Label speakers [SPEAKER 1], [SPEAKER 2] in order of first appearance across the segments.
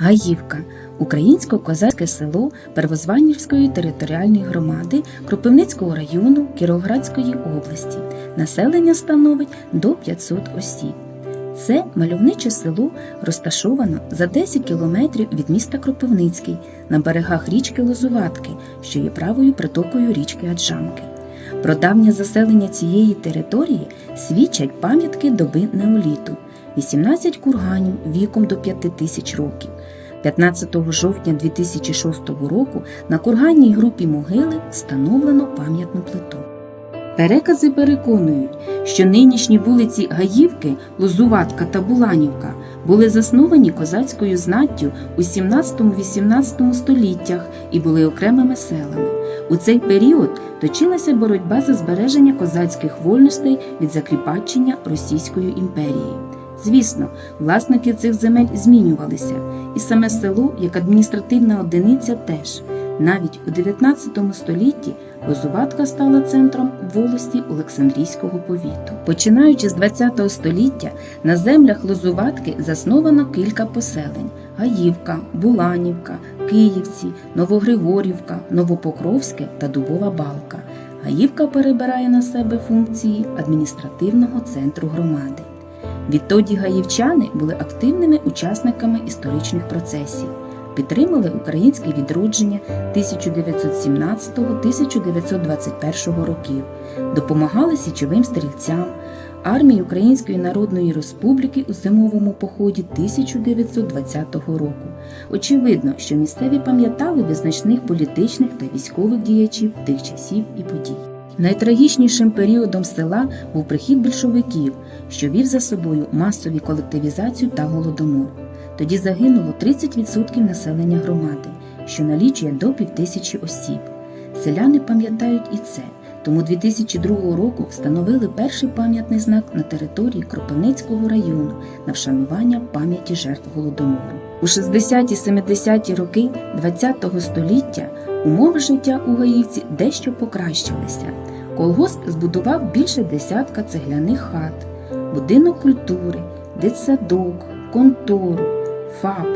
[SPEAKER 1] Гаївка українсько-козацьке село Первозванівської територіальної громади Кропивницького району Кіровоградської області. Населення становить до 500 осіб. Це мальовниче село розташовано за 10 кілометрів від міста Кропивницький на берегах річки Лозуватки, що є правою притокою річки Аджанки. Про давнє заселення цієї території свідчать пам'ятки доби неоліту, 18 курганів віком до 5 тисяч років. 15 жовтня 2006 року на курганній групі могили встановлено пам'ятну плиту. Перекази переконують, що нинішні вулиці Гаївки, Лозуватка та Буланівка були засновані козацькою знаттю у 17-18 століттях і були окремими селами. У цей період точилася боротьба за збереження козацьких вольностей від закріпачення Російською імперією. Звісно, власники цих земель змінювалися, і саме село як адміністративна одиниця теж. Навіть у 19 столітті Лозуватка стала центром волості Олександрійського повіту. Починаючи з 20 століття, на землях Лозуватки засновано кілька поселень: Гаївка, Буланівка, Київці, Новогригорівка, Новопокровське та Дубова Балка. Гаївка перебирає на себе функції адміністративного центру громади. Відтоді гаївчани були активними учасниками історичних процесів, підтримали українське відродження 1917-1921 років, допомагали січовим стрільцям, армії Української Народної Республіки у зимовому поході 1920 року. Очевидно, що місцеві пам'ятали визначних політичних та військових діячів тих часів і подій. Найтрагічнішим періодом села був прихід більшовиків, що вів за собою масові колективізацію та голодомор. Тоді загинуло 30% населення громади, що налічує до півтисячі осіб. Селяни пам'ятають і це, тому 2002 року встановили перший пам'ятний знак на території Кропивницького району на вшанування пам'яті жертв голодомору. У 60-70-ті роки ХХ століття умови життя у Гаївці дещо покращилися. Колгосп збудував більше десятка цегляних хат, будинок культури, дитсадок, контору, ФАП,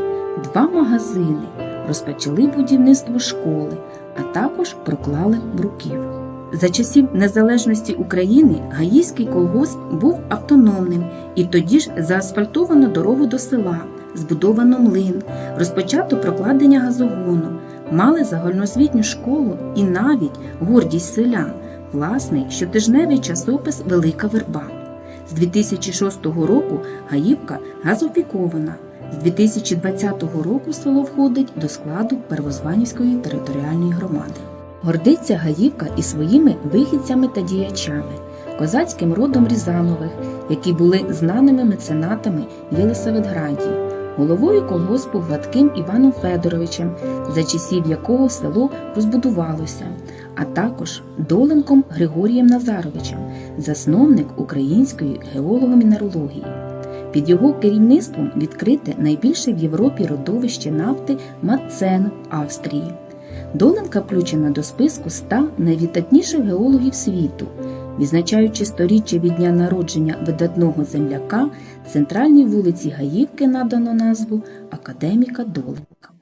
[SPEAKER 1] два магазини, розпочали будівництво школи, а також проклали бруківку. За часів незалежності України Гаївський колгосп був автономним, і тоді ж заасфальтовано дорогу до села, збудовано млин, розпочато прокладення газогону, мали загальноосвітню школу і навіть гордість селян, власний щотижневий часопис Велика Верба. З 2006 року Гаївка газофікована. З 2020 року село входить до складу Первозванівської територіальної громади. Гордиться Гаївка і своїми вихідцями та діячами, козацьким родом Різанових, які були знаними меценатами Єлисаветграді, головою колгоспу Гладким Іваном Федоровичем, за часів якого село розбудувалося, а також доленком Григорієм Назаровичем, засновник української геолого-мінерології. Під його керівництвом відкрите найбільше в Європі родовище нафти Мацен Австрії. Доленка включена до списку 100 найвіддатніших геологів світу. Відзначаючи сторіччя від дня народження видатного земляка, центральній вулиці Гаївки надано назву Академіка Доленка.